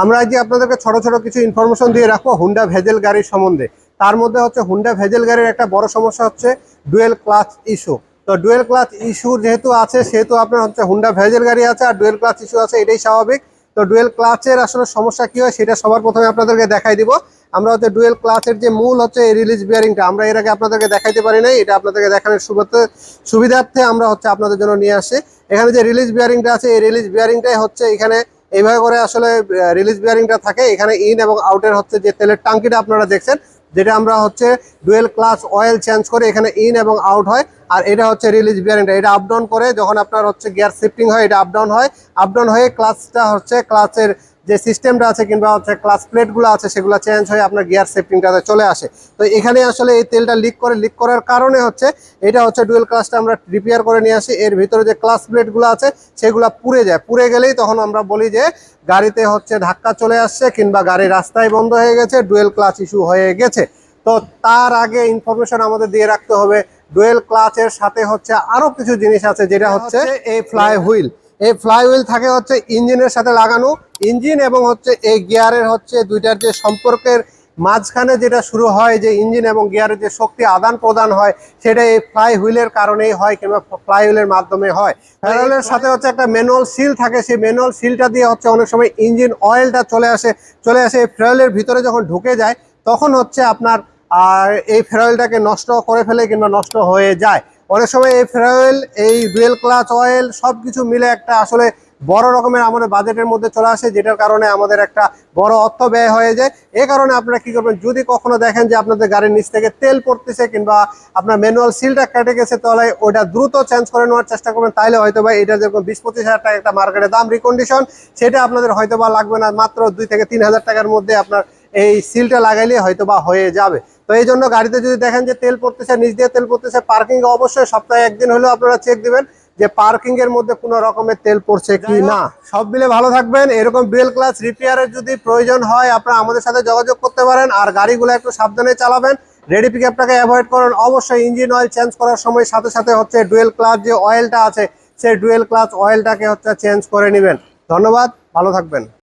আমরা আজকে আপনাদেরকে ছোট ছোট কিছু ইনফরমেশন দিয়ে রাখব হুন্ডা ভেজেল গাড়ির সম্বন্ধে। তার মধ্যে হচ্ছে হুন্ডা ভেজেল গাড়ির একটা বড় সমস্যা হচ্ছে ডুয়েল ক্লাচ ইস্যু তো ডুয়েল ক্লাচ ইস্যু যেহেতু আছে, সেহেতু আপনার হচ্ছে হুন্ডা ভেজেল গাড়ি আছে আর ডুয়েল ক্লাচ ইস্যু আছে, এটাই স্বাভাবিক। তো ডুয়েল ক্লাচের আসলে সমস্যা কি হয়, সেটা সবার প্রথমে আপনাদেরকে দেখাই দিব। আমরা হচ্ছে ডুয়েল ক্লাচের যে মূল হচ্ছে এই রিলিজ বিয়ারিংটা আমরা এর আগে আপনাদেরকে দেখাইতে পারি নাই, এটা আপনাদেরকে দেখানোর সুবিধা সুবিধার্থে আমরা হচ্ছে আপনাদের জন্য নিয়ে আসি। এখানে যে রিলিজ বিয়ারিংটা আছে, এই রিলিজ বিয়ারিংটাই হচ্ছে এখানে এইভাবে করে আসলে রিলিজ বিয়ারিংটা থাকে। এখানে ইন এবং আউটের হচ্ছে যে তেলের টাঙ্কিটা আপনারা দেখছেন, যেটা আমরা হচ্ছে ডুয়েল ক্লাস অয়েল চেঞ্জ করে এখানে ইন এবং আউট হয়। আর এটা হচ্ছে রিলিজ বিয়ারিংটা এটা আপডাউন করে যখন আপনার হচ্ছে গিয়ার শিফটিং হয়, এটা আপডাউন হয়। আপডাউন হয়ে ক্লাসটা হচ্ছে ক্লাসের যে সিস্টেমটা আছে কিংবা হচ্ছে ক্লাস প্লেটগুলো আছে সেগুলো চেঞ্জ হয়ে আপনার গিয়ার সেফটিংটাতে চলে আসে। তো এখানে আসলে এই তেলটা লিক করে লিক করার কারণে হচ্ছে এটা হচ্ছে ডুয়েল ক্লাসটা আমরা রিপেয়ার করে নিয়ে আসি। এর ভিতরে যে ক্লাস প্লেটগুলো আছে সেগুলো পুড়ে যায়। পুড়ে গেলেই তখন আমরা বলি যে গাড়িতে হচ্ছে ধাক্কা চলে আসছে কিংবা গাড়ি রাস্তায় বন্ধ হয়ে গেছে ডুয়েল ক্লাস ইস্যু হয়ে গেছে। তো তার আগে ইনফরমেশন আমাদের দিয়ে রাখতে হবে। ডুয়েল ক্লাচের সাথে হচ্ছে আরও কিছু জিনিস আছে যেটা হচ্ছে এই ফ্লাই হুইল এই ফ্লাই হুইল থাকে হচ্ছে ইঞ্জিনের সাথে লাগানো। ইঞ্জিন এবং হচ্ছে এই গিয়ারের হচ্ছে দুইটার যে সম্পর্কের মাঝখানে যেটা শুরু হয়, যে ইঞ্জিন এবং গিয়ারের যে শক্তি আদান প্রদান হয়, সেটা এই ফ্লাই হুইলের কারণেই হয় কিংবা ফ্লাই হুইলের মাধ্যমে হয়। হুইলের সাথে হচ্ছে একটা ম্যানুয়াল সিল থাকে, সেই ম্যানুয়াল সিলটা দিয়ে হচ্ছে অনেক সময় ইঞ্জিন অয়েলটা চলে আসে চলে আসে এই ফ্রেলের ভিতরে যখন ঢুকে যায়, তখন হচ্ছে আপনার আর এই ফেরয়েলটাকে নষ্ট করে ফেলে কিংবা নষ্ট হয়ে যায়। অনেক সময় এই ফেরয়েল, এই ডুয়েল ক্লাচ অয়েল সব কিছু মিলে একটা আসলে বড় রকমের আমাদের বাজেটের মধ্যে চলে আসে, যেটার কারণে আমাদের একটা বড় অর্থ ব্যয় হয়ে যায়। এ কারণে আপনারা কি করবেন, যদি কখনো দেখেন যে আপনাদের গাড়ির নিচ থেকে তেল পড়তেছে কিংবা আপনার ম্যানুয়াল সিলটা কেটে গেছে তাহলে ওইটা দ্রুত চেঞ্জ করে নেওয়ার চেষ্টা করবেন, তাইলে হয়তো বা এটা যেরকম বিশ পঁচিশ হাজার টাকা একটা মার্কেটে দাম রিকন্ডিশন সেটা আপনাদের হয়তো বা লাগবে না, মাত্র দুই থেকে তিন হাজার টাকার মধ্যে আপনার এই সিলটা লাগাইলে হয়তো বা হয়ে যাবে। তো এই জন্য গাড়িতে যদি দেখেন যে তেল পড়তেছে, নিচ দিয়ে তেল পড়তেছে পার্কিং অবশ্যই সপ্তাহে একদিন হলেও আপনারা চেক দিবেন। যে পার্কিং এর মধ্যে কোনো রকমের তেল পড়ছে কি না? সব মিলে ভালো থাকবেন। এরকম ডুয়েল ক্লাস রিপেয়ারের যদি প্রয়োজন হয় আপনারা আমাদের সাথে যোগাযোগ করতে পারেন আর গাড়িগুলো একটু সাবধানে চালাবেন। রেডি পিক আপটাকে অ্যাভয়েড করুন। অবশ্যই ইঞ্জিন অয়েল চেঞ্জ করার সময় সাথে সাথে হচ্ছে ডুয়েল ক্লাস যে অয়েলটা আছে সেই ডুয়েল ক্লাস অয়েলটাকে হচ্ছে চেঞ্জ করে নেবেন। ধন্যবাদ। ভালো থাকবেন।